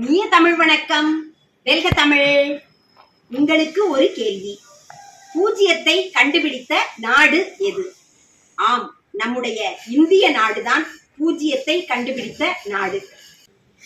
இனிய தமிழ் வணக்கம். வெல்க தமிழ். உங்களுக்கு ஒரு கேள்வி. பூஜ்ஜியத்தை கண்டுபிடித்த நாடு எது? ஆம் நம்முடைய இந்திய நாடுதான் பூஜ்ஜியத்தை கண்டுபிடித்த நாடு.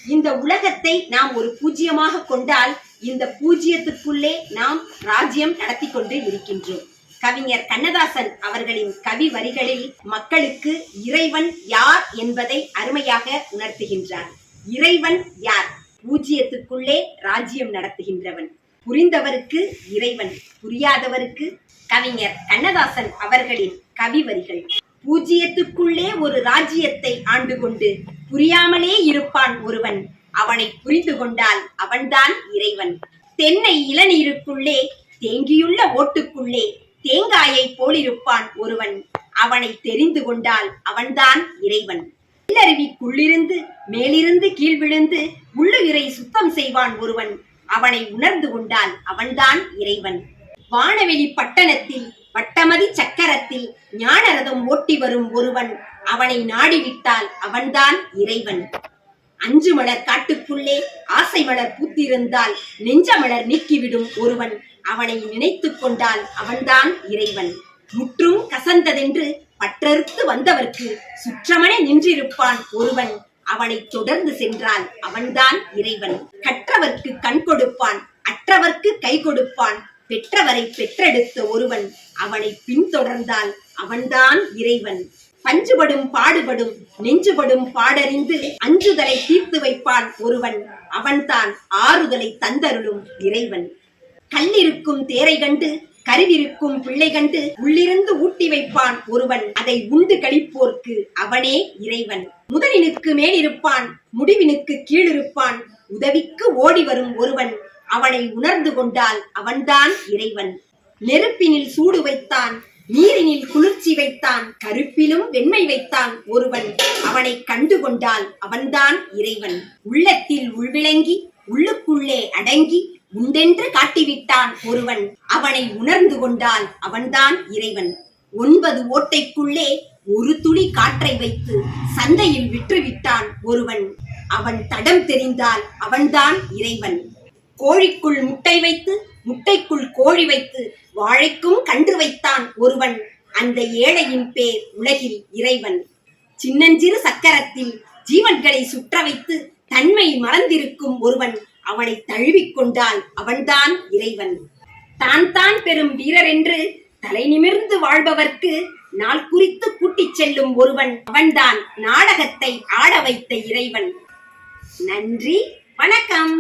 இந்த உலகத்தை நாம் ஒரு பூஜ்ஜியமாக கொண்டால் இந்த பூஜ்ஜியத்துக்குள்ளே நாம் ராஜ்யம் நடத்தி கொண்டு இருக்கின்றோம். கவிஞர் கண்ணதாசன் அவர்களின் கவி வரிகளில் மக்களுக்கு இறைவன் யார் என்பதை அருமையாக உணர்த்துகின்றார். இறைவன் யார்? பூஜ்ஜியத்துக்குள்ளே ராஜ்யம் நடத்துகின்றவன். புரிந்தவருக்கு இறைவன் புரியாதவருக்கு கவிஞர் கண்ணதாசன் அவர்களின் கவி வரிகள் பூஜ்ஜியத்துக்குள்ளே ஒரு ராஜ்யத்தை ஆண்டு கொண்டு புரியாமலே இருப்பான் ஒருவன். அவனை புரிந்து கொண்டால் அவன்தான் இறைவன். தென்னை இளநீருக்குள்ளே தேங்கியுள்ள ஓட்டுக்குள்ளே தேங்காயை போலிருப்பான் ஒருவன். அவனை தெரிந்து கொண்டால் அவன்தான் இறைவன். கீழருவிக்குள்ளிருந்து மேலிருந்து கீழ் விழுந்து உள்ளுயிரை சுத்தம் செய்வான் ஒருவன். அவனை உணர்ந்து கொண்டால் அவன்தான் இறைவன். வானவெளி பட்டணத்தில் வட்டமதி சக்கரத்தில் ஞானரதம் ஓட்டி வரும் ஒருவன். அவனை நாடிவிட்டால் அவன்தான் இறைவன். அஞ்சு மலர் காட்டுக்குள்ளே ஆசை மலர் பூத்திருந்தால் நெஞ்ச மலர் நீக்கிவிடும் ஒருவன். அவனை நினைத்துக் கொண்டால் அவன்தான் இறைவன். முற்றும் கசந்ததென்று பற்றறுத்து வந்தவர்க்கு சுற்றமனே நின்றிருப்பான் ஒருவன். அவனை தொடர்ந்து சென்றால் அவன்தான் இறைவன். கற்றவர்க்கு கண் கொடுப்பான் அற்றவர்க்கு கை கொடுப்பான். பெற்றவரை பெற்றெடுத்த ஒருவன் அவனை பின்தொடர்ந்தால் அவன்தான் இறைவன். பஞ்சுபடும் பாடுபடும் நெஞ்சுபடும் பாடறிந்து அஞ்சுதலை தீர்த்து வைப்பான் ஒருவன். அவன்தான் ஆறுதலை தந்தருளும் இறைவன். கல்லிருக்கும் தேரை கண்டு கருவிருக்கும் பிள்ளை கண்டு உள்ளிருந்து ஊட்டி வைப்பான் ஒருவன். அதை உண்டு கழிப்போர்க்கு அவனே இறைவன். முதலினுக்கு மேலிருப்பான் முடிவினுக்கு கீழிருப்பான். உதவிக்கு ஓடி வரும் ஒருவன். அவனை உணர்ந்து கொண்டால் அவன்தான் இறைவன். நெருப்பினில் சூடு வைத்தான் நீரினில் குளிர்ச்சி வைத்தான் கருப்பிலும் வெண்மை வைத்தான் ஒருவன். அவனை கண்டு கொண்டால் அவன்தான் இறைவன். உள்ளத்தில் உள்விளங்கி உள்ளுக்குள்ளே அடங்கி உண்டென்று காட்டிவிட்டான் ஒருவன். அவனை உணர்ந்து கொண்டால் அவன்தான் இறைவன். ஒன்பது ஓட்டைக்குள்ளே ஒரு துளி காற்றை வைத்து சந்தையில் விற்றுவிட்டான் ஒருவன். அவன் தடம் தெரிந்தால் அவன்தான் இறைவன். கோழிக்குள் முட்டை வைத்து முட்டைக்குள் கோழி வைத்து வாழைக்கும் கன்று வைத்தான் ஒருவன். அந்த ஏழையின் பேர் உலகில் இறைவன். சின்னஞ்சிறு சக்கரத்தில் ஜீவன்களை சுற்ற வைத்து தன்மை மறந்திருக்கும் ஒருவன். அவனை தழுவிக்கொண்டால் அவன்தான் இறைவன். தான் தான் பெரும் வீரர் என்று தலை நிமிர்ந்து வாழ்பவர்க்கு நாள் குறித்து கூட்டிச் செல்லும் ஒருவன் அவன்தான் நாடகத்தை ஆட வைத்த இறைவன். நன்றி வணக்கம்.